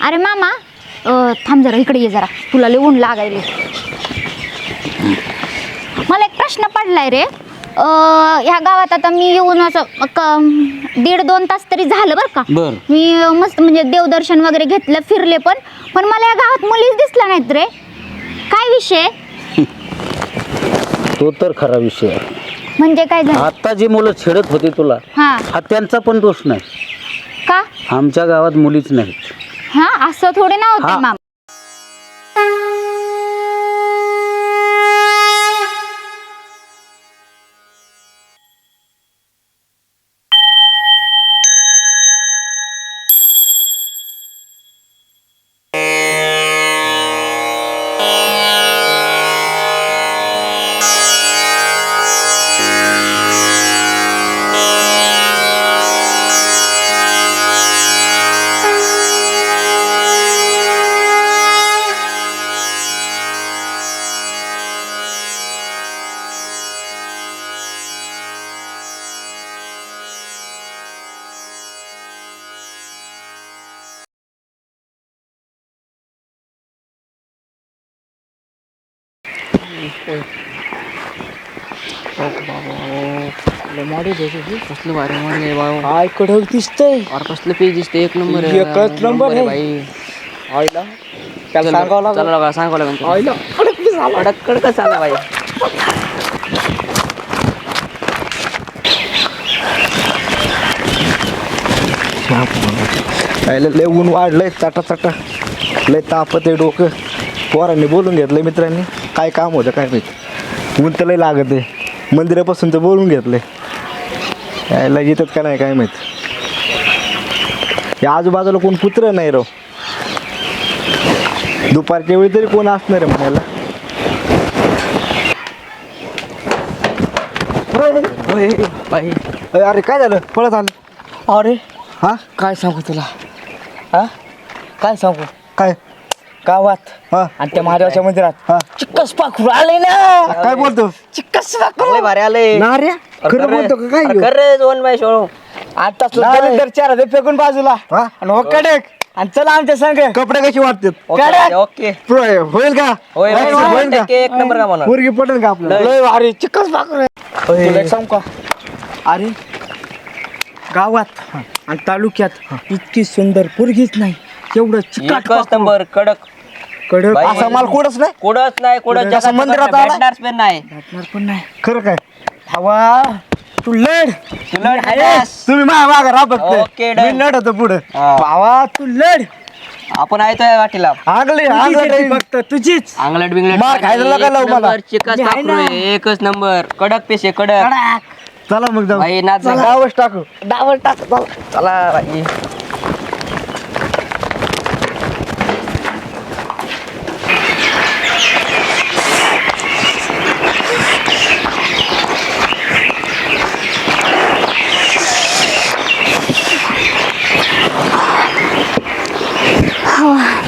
अरे मामा अं, थांब जरा इकडे ये जरा. तुला लय ऊन लागायले मला एक प्रश्न पडलाय रे. अं, ह्या गावात आता मी येऊन असं क- दीड दोन तास तरी झालं बरं का. बर. मी अं, मस्त म्हणजे देवदर्शन वगैरे घेतलं फिरले पण. पण मला या गावात मुलीच दिसल्या नाहीत रे. काय विषय? तो तर खरा विषय. आहे म्हणजे काय झालं? आता जी मुलं छेडत होती तुला हा. हा त्यांचा पण दोष नाही. का? आमच्या गावात मुलीच नाहीत. हा असं थोडे ना होते हा. मामा कसलं भारी मॉडेल आहे बाबा काय कडक दिसतंय. अरे कसलं पेज दिसते? एक नंबर आहे. एकच नंबर आहे. आईला. त्याला सांगावं लागलं. चला सांगावं लागेल तुला. आईला कडक आला. कडक कडक बाई. आईला लय ऊन वाढलंय चाटा चाटा लय तापत आहे डोकं. पोरांनी बोलून घेतलंय मित्रांनी. काय काम होतं काय माहिती. ऊन तर लय लागत आहे मंदिरापासून तर बोलून घेतलंय. यायला येतात का नाही काय माहीत. या आजूबाजूला कोण पुत्र नाही राव. दुपारच्या वेळी तरी कोण असणार आहे म्हणायला. अरे काय झालं? पळत आलं. अरे हा? काय सांगू तुला? हा? काय सांगू? काय? गावात. हा. आणि त्या महादेवाच्या मंदिरात. हा. चिक्कस पाखरू आले ना. काय बोलतो? चिक्कस पाखरू. भारी आले. नार्या खरं बोलतो का? काय ह्यो? खरं दोन बाई सोडू आता नाही. तर चार हजार फेकून बाजूला. हा? आणि हो कडक. आणि चला आमच्या संग कपडे कशी वाटतात? ओके होईल का? होईल, होईल होईल. होईल का? टक्के एक नंबर का म्हणा पोरगी पटेल का आपल्याला? लय. भारी. चिक्कस पाखरू तुला एक सांगू का? अरे गावात आणि तालुक्यात इतकी सुंदर पोरगीच नाही. एवढं चिकाट नंबर कडक. कडक बाई. असा माल कोणच नाही. कुठंच नाही असं जगात मंदिरात कुठं आला? भेटणारच पण नाही. भेटणार पण नाही. खरं काय? हवा तू लढ. तुला तुम्ही माझ्या मागे राहा फक्त. ओके, मी पुढे. भावा तू लढ. आपण ऐकतोय वाटीला. आगले तुझीच आगले आहे फक्त तुझीच. अंगलट बिंगलट मार खायला लावू मला. चिकस मी आहे ना. एकच नंबर कडक पेशे कडक. चला मग जाऊ. बाई नाच चला, गावच टाकू. डावल टाक. चला. चला बाई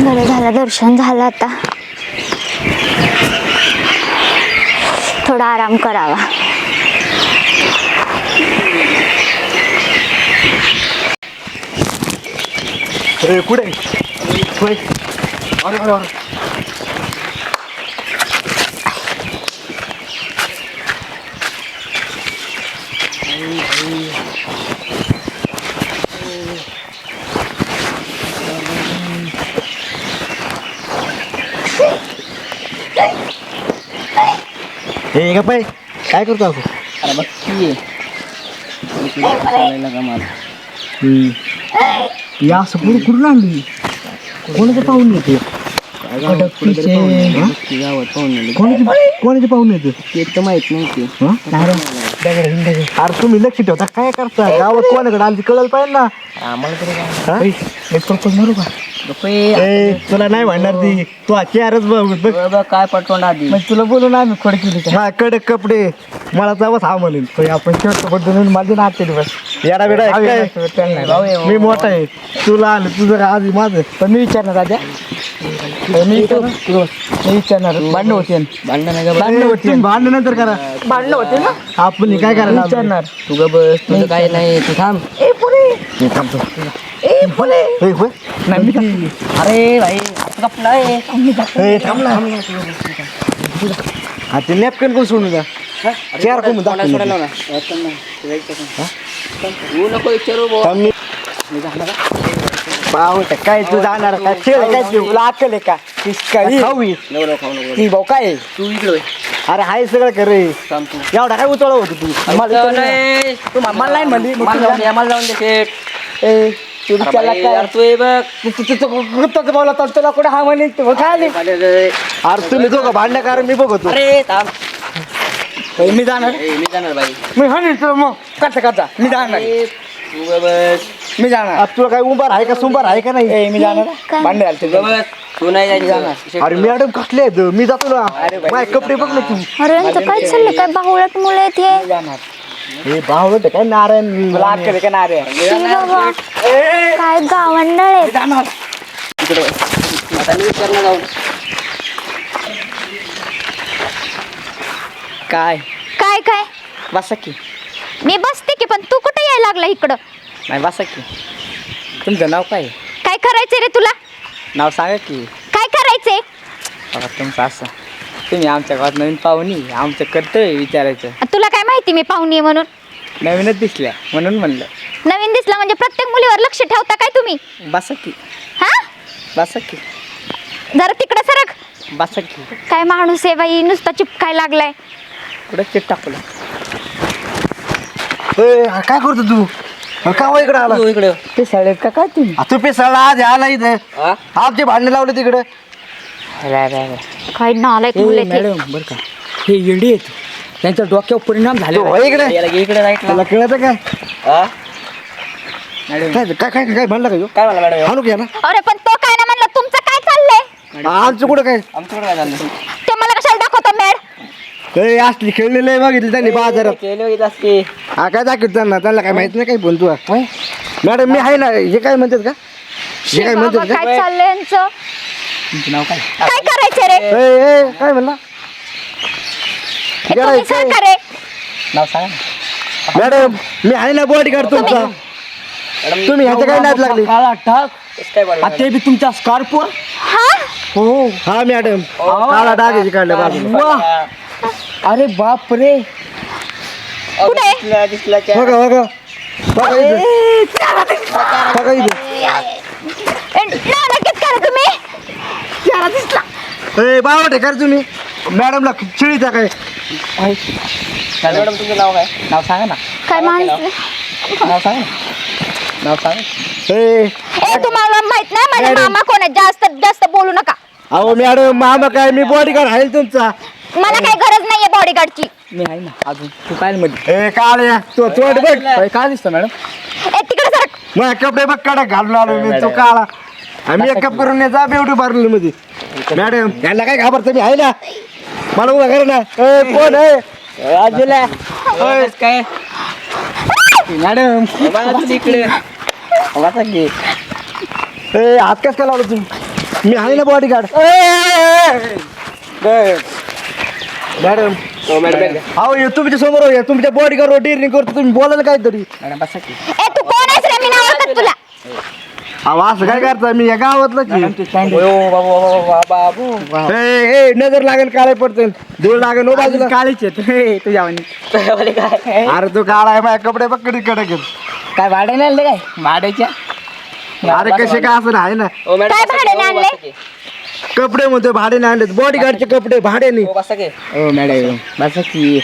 बरं झालं दर्शन झालं आता. थोडा आराम करावा. ए, कुठे? होय. अरे, अरे, अरे. हे का पाय. काय करतो आपण अरे बघ की चालायला का मला. या असं पुढे कुठून आणली? कोणाचं पाहून येते गावात पाहून आले कोणाचे कोणाचे पाहून येते ते तर माहीत नव्हती. अरे तुम्ही लक्ष ठेवता. काय करता? गावात कोणाकडे आली कळलं पाहिजे ना. हा? एक प्रपोज मारू का? ए, तुला नाही म्हणणार ती. तू चेहराच बघ काय पटवून आधी? मग तुला बोलून आम्ही खोड केली हा कडक कपडे. मला जावंच हा म्हणेल. पण आपण खेळतो बद्दल माझे नाते दिवस येडा बेडा आहे काय? मी मोठा आहे. तुला आलं तुझं आधी माझं. पण मी विचारणार आद्या मी विचारणार? मी विचारणार. भांडण होते. भांडण नाही भांडण होते भांडण नंतर करा. भांडण होते ना? आपण काय करायला विचारणार. तू ग बस तुझं काय नाही तू थांब. मी थांबतो. ए, होय? अरे भाई आता कपला आहे. ए, थांब ना. हा ते नॅपकिन कोण सोडून द्या चार कोण कोणाला सोडायला ना तू नको विचारू बुवा. पाहू काय तू जाणार काय खेळ काय तू? आहे का? ती भाऊ काय? तू इकडे. अरे हाय सगळं कर रे. थांब तू. एवढा काय उतळ होतो तू? मला. तू मला नाही म्हणली मला जाऊन दे, काय? यार तू हे बघ. बोला तर तुला कुठे हा म्हणे तू काय आली अरे तुम्ही दोघं मी बघतो. अरे थांब. ए, मी जाणार. ए, मी जाणार बाई. मी हाणीन तुला मग. करता करता. मी जाणार. अरे, तू ग बस. मी जाणार. आता तुला काय उंबार आहे का सुंबार आहे का नाही? ए मी जाणार? भांडे घालते तू ग बस तू नाही जायचं. शेट अरे मॅडम कसले आहेत? मी जातो ना. माझे कपडे बघ ना तू. अरे यांचं काय चाललंय? काय बाहुळट मुलं आहेत हे? जाणार. हे भाऊ काय नारायण तुला अक्कल आहे का बाबा काय गावंडळ आहेत. जाणार इकडे बस. आता मी विचारणं जाऊ. काय? काय काय? बसा की. मी बसते की पण तू कुठे यायला लागला इकडं? नाही बसा की. तुमचं नाव काय? आहे? काय करायचंय रे तुला? नाव सांगा की. काय करायचंय? तुमचं असं. तुम्ही आमच्या गावात नवीन पाहुणी आमचं कर्तव्य विचारायचं. तुला काय माहिती मी पाहुणी आहे म्हणून. नवीनच दिसल्या म्हणून म्हणलं. नवीन दिसला म्हणजे प्रत्येक मुलीवर लक्ष ठेवता काय तुम्ही? बसा की. हा? बसा की. जरा तिकडे सरक. बसा की. काय माणूस आहे बाई नुसता चिपकाय लागलाय. कुठं चिट टाकलं? ए, अरे काय करतो तू? अरे का इकडे आला? तू इकडे. ते शाळेत का काय तुम्ही? आ, तू पेसाळला आज आला इथे. हा? आमचे भांडणे लावले तिकडे. काय नालायक हे मुलं आहेत हे. मॅडम बरं का. हे येडी आहेत त्यांच्या डोक्यावर परिणाम झाले तू होय इकडे. याला घे इकडे राईट कळत काय? हा? काय काय काय काय म्हणलं का ह्यो? काय म्हणला मॅडम? हाणू घ्या ना अरे पण तो काय ना म्हणलं तुमचं काय चाललंय? आमचं कुठं काय? आमच्याकडे काय चाललं ते मला कशाला दाखवतो मॅड? असली खेळलेलं आहे बघितली त्यांनी बाजारात. केलं बघितलं असते हा काय दाखवत त्यांना? त्यांना काय माहीत नाही काय बोल तू मॅडम मी आहे ना हे काय म्हणतात का? हे काय बाबा म्हणतात का? काय चाललंय यांचं? तुमचं नाव काय? काय करायचंय रे? ए, ए, काय म्हणला? हे तुम्ही सरकार आहे. नाव सांगा ना. मॅडम मी आहे ना बॉडी गार्ड तुमचा. तुम्ही ह्याच्या काय नाद लागली? काळा टाक. कसं काय ते बी तुमच्या स्कॉर्पवर हा? हो. हा मॅडम. काळा डागाची काढल्या बाजूला. वा अरे बाप रे कुठे? दिसला दिसला बघा बघा. बघा इथे. बघा इथे. ए, नालायकीत करा तुम्ही? ए बावटे कर तुम्ही. मॅडमला चिळीचा काय मॅडम तुमचं नाव काय? नाव सांगा ना. काय माणूस? नाव सांगा ना. नाव सांगा. ए ए तुम्हाला माहीत नाही माझे मामा कोण जास्त जास्त बोलू नका. अहो मॅडम मामा काय मी बॉडी गार्ड आहे तुमचा. मला काही गरज नाहीये बॉडीगार्डची मी आहे ना. अजून तू काय मध्ये ए काळ्या तू तोंड बघ. काय दिसतं मॅडम? ए तिकडे सरक कपडे बघ कडक घालून आलो मी तू काळा. आम्ही एक कप करून जा ब्युटी पार्लरमध्ये. मॅडम यांना काय घाबरतं मी आहे ना? मला उभा कर ना. ए कोण आहे? हो, काय? मॅडम. इकडे. वाचा ए हात कस काय लावलं तुम्ही? मी आहे ना बॉडी गार्ड मॅडम. हो मॅडम हे तुमच्यासमोर आहे, तुमच्या बॉडी गार्ड डेअरिंग करतो तुम्ही बोलायला काहीतरी. मॅडम बसा की ए तू कोण आहेस रे मी नाव ओळखत तुला अहो असं काय करता मी? या गावातलं स्टँड हो बाबू बाबू. ए ए नजर लागेल काळे पडते धूळ लागेल हो बाजूला. काळीच आहेत. हे तुझ्या वाणी काय? अरे तू काळा आहे माझ्या कपडे बघ कधी कडक आहेत. काय भाडे नाही आणले काय? भाड्याच्या? अरे कसे काय असं आहे ना? हो मॅडम काय बसा भाड्याने की, हो, आणले? बसा की. कपडे म्हणतोय भाड्याने आणलेत. बॉडी गार्डचे कपडे भाड्याने. हो बसा की. हो मॅडम बसा की.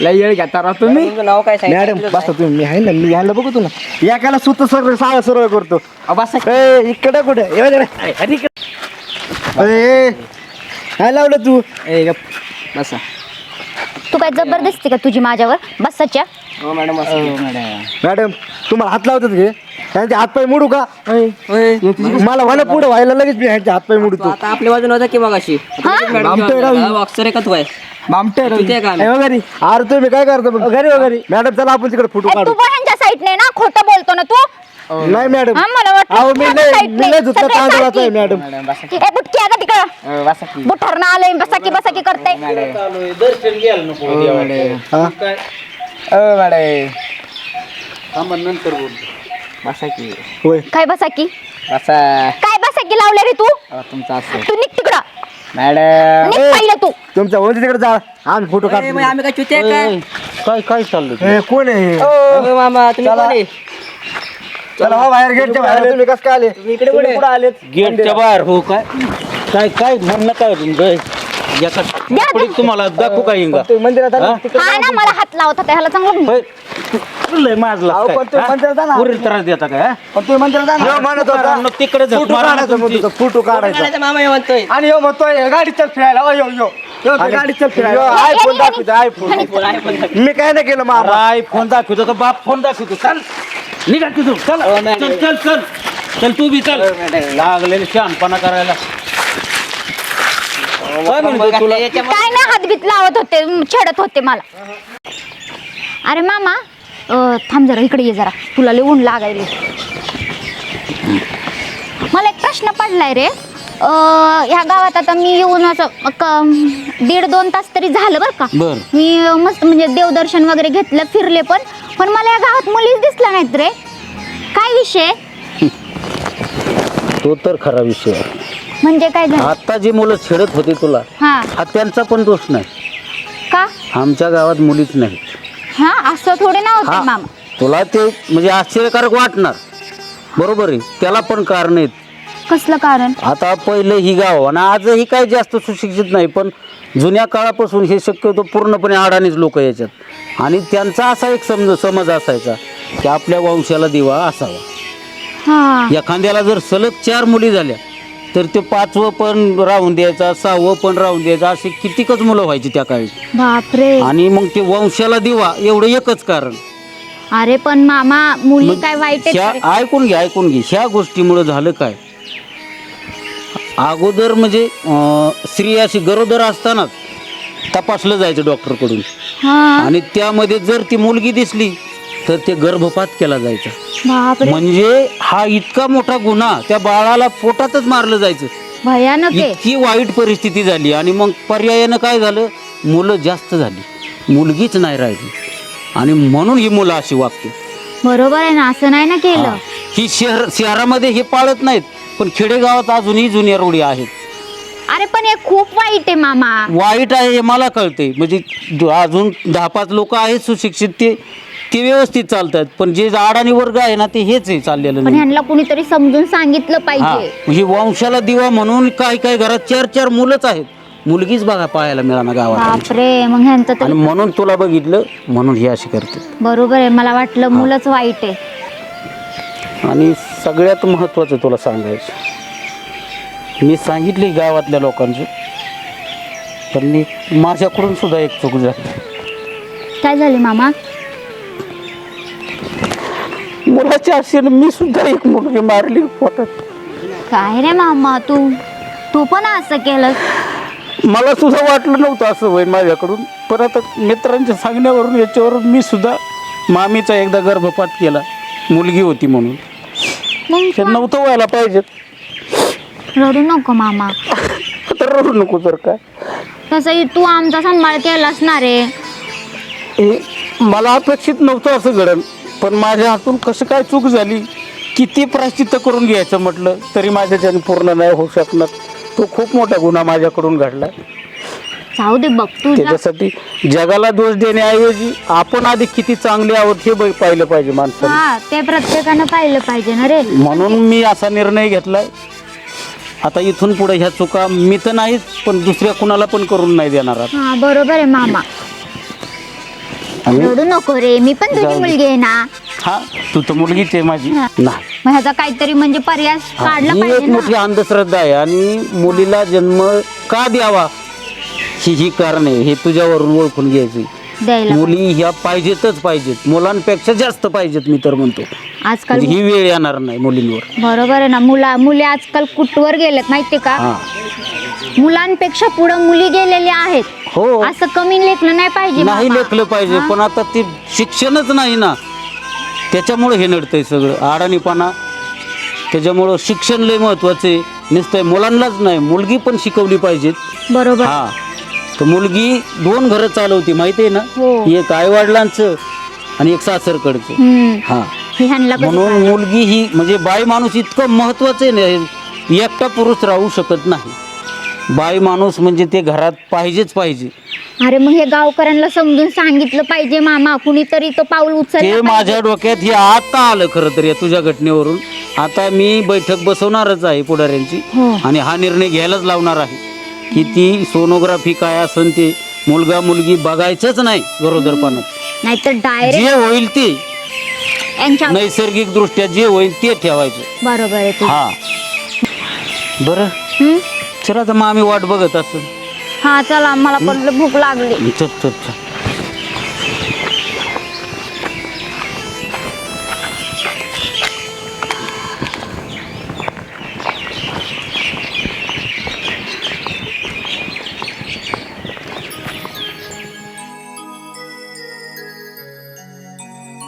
लय येळ घेता राव तुम्ही? तुमचं नाव काय सांगितलं? मॅडम बसा तुम्ही. मी आहे ना मी यायला बघू तुला. एकाला सुत सरळ साळ सरळ करतो. बसा. ए इकडे कुठे. अरे, काय लावलं तू? ए गप. बसा. तू काय जबरदस्ती का तुझी माझ्यावर? बसाच्या. हो मॅडम मॅडम तुम्हाला हात लावतात घे त्यांचे हातपाय मोडू का? होय. मला व्हायला पुढे व्हायला लगेच मी ह्यांचे हातपाय तू मोडतो. आता आपल्या बाजून होता की मगाशी. बॉक्सर आहे का तू आहे बामटे तू ते का? ए, वगैरे. अरे तुम्ही काय करता? मग? घरी वगैरे मॅडम चला आपण तिकडे फोटो ए, तू काढू पण ह्यांच्या साईडने ना खोटं बोलतो ना तू. नाही मॅडम. हा मला वाटलं अहो मी माझ्या नाही side मी ने. नाही धुतला सगळे तांदळाचा आहे सारखी. मॅडम. ए बुटकी तिकडं? की. बुठारनं आलंय बसा की बसा की करते? हो मॅडम. बसा की होय. काय बसा की बसा. काय बसा की लावले रे तू? अहो, तुमचं असं तू निघ तिकडं. मॅडम. निघ पहिलं तू. तुमचा होते तिकडे जा. आम्ही फोटो मग काढतो. आम्ही काय चुत्या काय ए, काय? काय चाललं ए, कोण आहे? मामा तुम्ही कोण आहे? चला हो बाहेर गेटच्या बाहेर. तुम्ही कसं काय आले तुम्ही इकडे कुठे आलेत? गेटच्या बाहेर हो काय? काय काय म्हणणं काय तुमचं? तुम्हाला दाखवू काय इंगा तुम्ही मंदिरात आले हा? तिकडे हा ना मला हात लावत होता ह्याला चांगलं होय. तू लय माजला अहो, पण तुम्ही मंदिरात जा ना. पुरी त्रास देता काय हा? पण तुम्ही मंदिरात जा ना. म्हणत होता. कारण तिकडे झक फोटो मारा ना काढायचा तुमची. म्हणतो फोटो काढायचा. काढायचं मामा हे म्हणतोय आणि यो म्हणतोय गाडी चल फिरायला. ओ, यो यो. यो तो गाडी चल फिरायला. आयफोन दाखवतो आयफोन मी काय नाही केलं मामा? फोन दाखवतो का बाप फोन दाखवतो. चल. निघा तिथून. चल. हो. चल चल चल. चल तू बी चल. लागलेले शहाणपणा करायला. काय म्हणतो तुला काय नाही हातबीत लावत होते छेडत होते मला. अरे मामा अं, थांब जरा इकडे ये जरा. तुला लय ऊन लागायले. मला एक प्रश्न पडलाय रे. अं, ह्या गावात आता मी येऊन असं क- दीड दोन तास तरी झालं बरं का. बर. मी अं, मस्त म्हणजे देवदर्शन वगैरे घेतलं फिरले पण. पण मला या गावात मुलीच दिसल्या नाहीत रे. काय विषय? तो तर खरा विषय आहे. म्हणजे काय झालं? आता जी मुलं छेडत होती तुला हा. हा त्यांचा पण दोष नाही. का? आमच्या गावात मुलीच नाहीत हा असं थोडे ना होते हा. मामा. तुला ते म्हणजे आश्चर्यकारक वाटणार. बरोबर आहे. त्याला पण कारण आहेत. कसलं कारण? आता पहिलं ही गाव आणि आजही काही जास्त सुशिक्षित नाही पण जुन्या काळापासून हे शक्यतो पूर्णपणे अडाणीच लोक याच्यात. आणि त्यांचा असा एक समज समज असायचा की आपल्या वंशाला दिवा असावा. हा. एखाद्याला जर सलग चार मुली झाल्या तर ते पाचवं पण राहून द्यायचा सहावं पण राहून द्यायचं असे कितीकच मुलं व्हायची त्या काळी. बापरे. आणि मग ते वंशाला दिवा एवढं एकच कारण. अरे पण मामा मुली मग काय वाईट आहेत ह्या रे? ऐकून घे ऐकून घे ह्या गोष्टीमुळे झालं काय? अगोदर म्हणजे अं, स्त्री अशी गरोदर असतानाच तपासलं जायचं डॉक्टरकडून. हा. आणि त्यामध्ये जर ती मुलगी दिसली तर ते गर्भपात केला जायचा. बापरे. म्हणजे हा इतका मोठा गुन्हा त्या बाळाला पोटातच मारलं जायचं. भयानक आहे. इतकी वाईट परिस्थिती झाली आणि मग पर्यायानं काय झालं? मुलं जास्त झाली. मुलगीच नाही राहिली. आणि म्हणून ही मुलं अशी वागते बरोबर आहे ना? असं नाही ना केलं? हा. शहर शहरामध्ये हे पाळत नाहीत पण खेडेगावात अजूनही जुन्या रूढी आहेत. अरे पण हे खूप वाईट आहे मामा. वाईट आहे हे मला कळते म्हणजे अजून दहा पाच लोक आहेत सुशिक्षित ते ते व्यवस्थित चालतात. पण जे अडाणी वर्ग आहे ना ते हेच आहे चाललेलं पण नाही. ह्यांना कुणीतरी समजून सांगितलं हा पाहिजे. ही वंशाला दिवा म्हणून काही काही घरात चार चार मुलंच आहेत. मुलगीच बघा पाहायला मिळाना गावात. बापरे मग ह्यांचं आणि तरी म्हणून तुला बघितलं म्हणून ही अशी करते. बरोबर आहे मला वाटलं मुलंच वाईट आहे. आणि सगळ्यात महत्त्वाचं तुला सांगायचं. मी सांगितले गावातल्या लोकांचं. पण मी माझ्याकडून सुद्धा एक चूक झाली. काय झाले मामा? मुलाच्या आशेनं मी सुद्धा एक मुलगी मारली पोटात. काय रे मामा तू? तू पण असं केलं मला सुद्धा वाटलं नव्हतं असं होईल माझ्याकडून. पण आता मित्रांच्या सांगण्यावरून याच्यावरून मी सुद्धा मामीचा एकदा गर्भपात केला. मुलगी होती म्हणून. मग ते नव्हतं व्हायला पाहिजे. रडू नको मामा. तर रडू नको तर काय तसंही तू आमचा सांभाळ केलास ना रे. हे मला अपेक्षित नव्हतं असं घडण पण माझ्या हातून कसं काय चूक झाली? किती प्राश्चित्त करून घ्यायचं म्हटलं तरी माझ्याच्याने पूर्ण नाही होऊ शकणार. तो खूप मोठा गुन्हा माझ्याकडून घडला. जाऊ दे बघ तू जा. त्याच्यासाठी जगाला दोष देण्याऐवजी आपण आधी किती चांगले आहोत हे पाहिलं पाहिजे माणसाने. हा ते प्रत्येकानं पाहिलं पाहिजे ना रे. म्हणून मी असा निर्णय घेतलाय. आता इथून पुढे ह्या चुका मी तर नाहीच पण दुसऱ्या कुणाला पण करून नाही देणार आता. हा बरोबर आहे मामा. आणि रडू नको रे मी पण तुझी जाऊ दे. मुलगी आहे ना. हा तू तर मुलगीच आहे माझी. हा. नाही मग ह्याचा काहीतरी म्हणजे पर्याय हा, काढला ही पाहिजे एक मोठी ना अंधश्रद्धा आहे आणि मुलीला जन्म का द्यावा? ही ही कारण आहे. हे तुझ्यावरून ओळखून घ्यायची द्यायला मुली ह्या पाहिजेतच पाहिजेत. मुलांपेक्षा जास्त पाहिजेत मी तर म्हणतो. आजकाल म्हणजे ही वेळ येणार नाही मुलींवर. बरोबर आहे ना. मुला मुली आजकाल कुठवर गेलेत माहितीये का? हा. मुलांपेक्षा पुढं मुली गेलेल्या आहेत. हो. असं कमी लेखलं नाही पाहिजे नाही. लेखलं पाहिजे हा? पण आता ते शिक्षणच नाही ना. त्याच्यामुळे हे नडतंय सगळं. अडाणीपणा त्याच्यामुळं शिक्षण लय महत्वाचं आहे. नुसतं मुलांनाच नाही मुलगी पण शिकवली पाहिजेत. बरोबर. हा. तर मुलगी दोन घरं चालवते माहिती आहे ना? हो. एक आई वडिलांचं आणि एक सासरकडचं. हम्म. हा. हे ह्यांना म्हणून? मुलगी ही म्हणजे बाई माणूस इतकं महत्वाचं आहे ना एकटा पुरुष राहू शकत नाही. बाई माणूस म्हणजे ते घरात पाहिजेच पाहिजे. अरे मग हे गावकऱ्यांना समजून सांगितलं पाहिजे मामा कुणीतरी तो पाऊल ते उचल माझ्या डोक्यात हे आता आलं खरं तर या तुझ्या घटनेवरून. आता मी बैठक बसवणारच आहे पुढाऱ्यांची हो. आणि हा निर्णय घ्यायलाच लावणार आहे. की ती सोनोग्राफी काय असन ते मुलगा मुलगी बघायचंच नाही गरोदरपणात. नाहीतर डायरेक्ट जे होईल ते. यांच्या नैसर्गिक दृष्ट्या जे होईल ते ठेवायचं. बरोबर आहे तू. हा. बरं? चला तर मग आम्ही वाट बघत असं हा चला मला पण भूक लागली. चल चल चल.